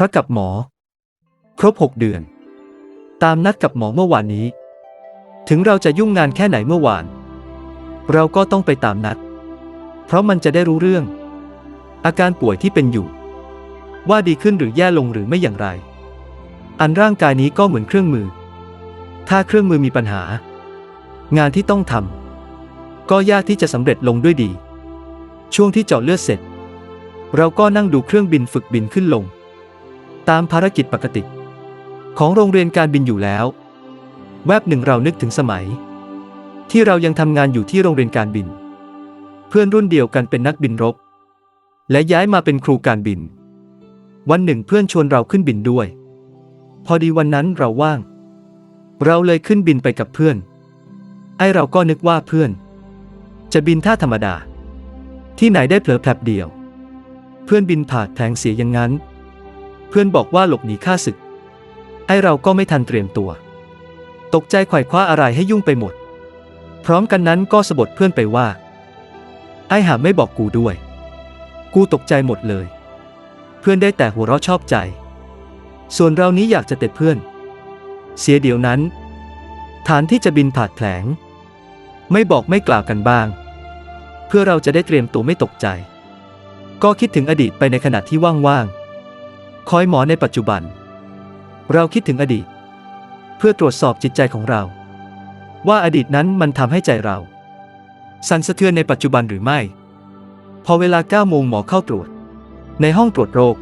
พระกับหมอ ครบหกเดือน ตามนัดกับหมอเมื่อวานนี้ ถึงเราจะยุ่งงานแค่ไหนเมื่อวาน เราก็ต้องไปตามนัด เพราะมันจะได้รู้เรื่อง อาการป่วยที่เป็นอยู่ ว่าดีขึ้นหรือแย่ลงหรือไม่อย่างไร อันร่างกายนี้ก็เหมือนเครื่องมือ ถ้าเครื่องมือมีปัญหา งานที่ต้องทำก็ยากที่จะสำเร็จลงด้วยดี ช่วงที่เจาะเลือดเสร็จ เราก็นั่งดูเครื่องบินฝึกบินขึ้นลง ตามภารกิจปกติ ของโรงเรียนการบินอยู่แล้ว แวบหนึ่งเรานึกถึงสมัย ที่เรายังทำงานอยู่ที่โรงเรียนการบิน เพื่อนรุ่นเดียวกันเป็นนักบินรบ และย้ายมาเป็นครูการบิน วันหนึ่งเพื่อนชวนเราขึ้นบินด้วย พอดีวันนั้นเราว่าง เราเลยขึ้นบินไปกับเพื่อน ไอเราก็นึกว่าเพื่อน จะบินท่าธรรมดา ที่ไหนได้เผลอแผลบเดียว เพื่อนบินผ่าแทงเสียอย่างนั้น เพื่อนบอกว่าหลบหนีข้าศึก ไอเราก็ไม่ทันเตรียมตัว ตกใจไขว่คว้าอะไรให้ยุ่งไปหมด พร้อมกันนั้นก็สะบดเพื่อนไปว่า ไอหาไม่บอกกูด้วย กูตกใจหมดเลย เพื่อนได้แต่หัวเราะชอบใจ ส่วนเรานี้อยากจะเต็ดเพื่อน เสียเดี๋ยวนั้น ฐานที่จะบินผ่าดแผลง ไม่บอกไม่กล่าวกันบ้าง เพื่อเราจะได้เตรียมตัวไม่ตกใจ ก็คิดถึงอดีตไปในขณะที่ว่างๆ คอยหมอในปัจจุบัน เราคิดถึงอดีต เพื่อตรวจสอบจิตใจของเรา ว่าอดีตนั้นมันทำให้ใจเรา สั่นสะเทือนในปัจจุบันหรือไม่ พอเวลา9โมงหมอเข้าตรวจ ในห้องตรวจโรค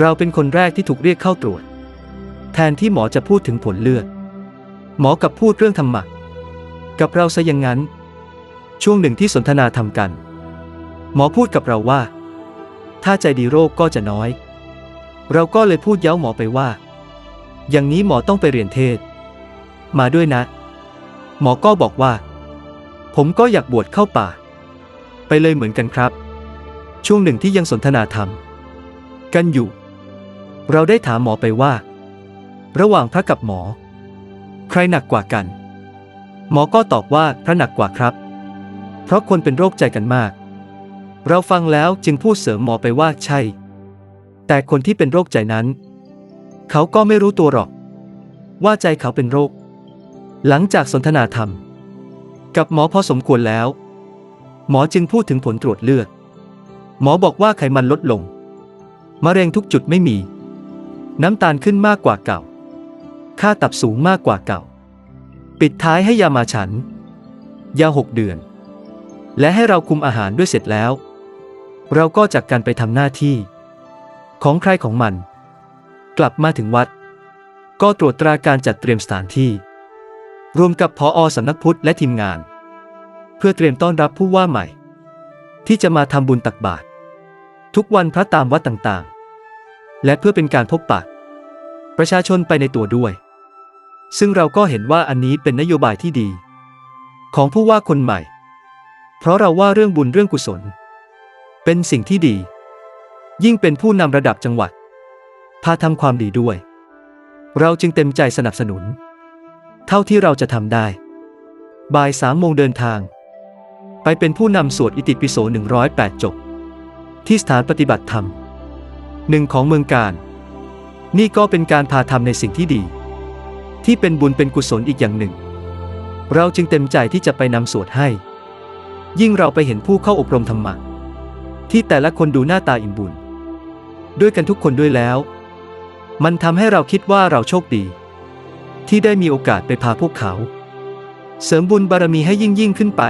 เราเป็นคนแรกที่ถูกเรียกเข้าตรวจ แทนที่หมอจะพูดถึงผลเลือด หมอกับพูดเรื่องธรรมะกับเราซะอย่างนั้น ช่วงหนึ่งที่สนทนาทำกัน หมอพูดกับเราว่า ถ้าใจดีโรคก็จะน้อย เราก็เลยพูดเย้าหมอไปว่า อย่างนี้หมอต้องไปเรียนเทศ มาด้วยนะ หมอก็บอกว่า ผมก็อยากบวชเข้าป่า ไปเลยเหมือนกันครับ ช่วงหนึ่งที่ยังสนทนาธรรม กันอยู่ เราได้ถามหมอไปว่า ระหว่างพระกับหมอ ใครหนักกว่ากัน หมอก็ตอบว่าพระหนักกว่าครับ เพราะคนเป็นโรคใจกันมาก เราฟังแล้วจึงพูดเสริมหมอไปว่าใช่ แต่คนที่เป็นโรคใจนั้น เขาก็ไม่รู้ตัวหรอก ว่าใจเขาเป็นโรค หลังจากสนทนาธรรม กับหมอพอสมควรแล้ว หมอจึงพูดถึงผลตรวจเลือด หมอบอกว่าไขมันลดลงมะเร็งทุกจุดไม่มี น้ำตาลขึ้นมากกว่าเก่า ค่าตับสูงมากกว่าเก่า ปิดท้ายให้ยามาฉัน ยาหกเดือน และให้เราคุมอาหารด้วยเสร็จแล้ว เราก็จากกันไปทำหน้าที่ ของใครของมัน กลับมาถึงวัด ก็ตรวจตราการจัดเตรียมสถานที่ รวมกับพออสำนักพุทธและทีมงาน เพื่อเตรียมต้อนรับผู้ว่าใหม่ ที่จะมาทำบุญตักบาตรทุกวันพระตามวัดต่างๆ และเพื่อเป็นการพบปะ ประชาชนไปในตัวด้วย ซึ่งเราก็เห็นว่าอันนี้เป็นนโยบายที่ดี ของผู้ว่าคนใหม่ เพราะเราว่าเรื่องบุญเรื่องกุศล เป็นสิ่งที่ดี ยิ่งเป็นผู้นำระดับจังหวัด พาทำความดีด้วย เราจึงเต็มใจสนับสนุน เท่าที่เราจะทำได้ บ่ายสามโมงเดินทาง ไปเป็นผู้นำสวดอิติปิโส 108 จบ ที่สถานปฏิบัติธรรมหนึ่งของเมืองการ นี่ก็เป็นการพาทำในสิ่งที่ดี ที่เป็นบุญเป็นกุศลอีกอย่างหนึ่ง เราจึงเต็มใจที่จะไปนำสวดให้ ยิ่งเราไปเห็นผู้เข้าอบรมธรรมะที่แต่ละคนดูหน้าตาอิ่มบุญ ด้วยกันทุกคนด้วยแล้ว มันทำให้เราคิดว่าเราโชคดี ที่ได้มีโอกาสไปพาพวกเขา เสริมบุญบารมีให้ยิ่งยิ่งขึ้นไป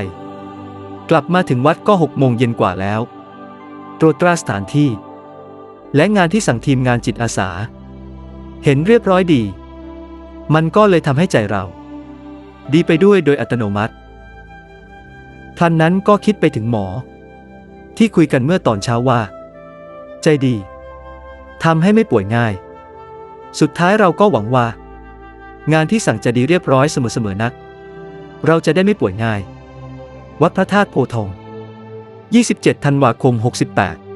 กลับมาถึงวัดก็หกโมงเย็นกว่าแล้ว ตรวจตราสถานที่ และงานที่สั่งทีมงานจิตอาสา เห็นเรียบร้อยดี มันก็เลยทำให้ใจเรา ดีไปด้วยโดยอัตโนมัติทันนั้นก็คิดไปถึงหมอ ที่คุยกันเมื่อตอนเช้าว่า ใจดี ทำให้ไม่ป่วยง่าย สุดท้ายเราก็หวังว่า งานที่สั่งจะดีเรียบร้อยเสมอๆนัก เราจะได้ไม่ป่วยง่าย วัดพระธาตุโพธิ์ทอง 27 ธันวาคม 68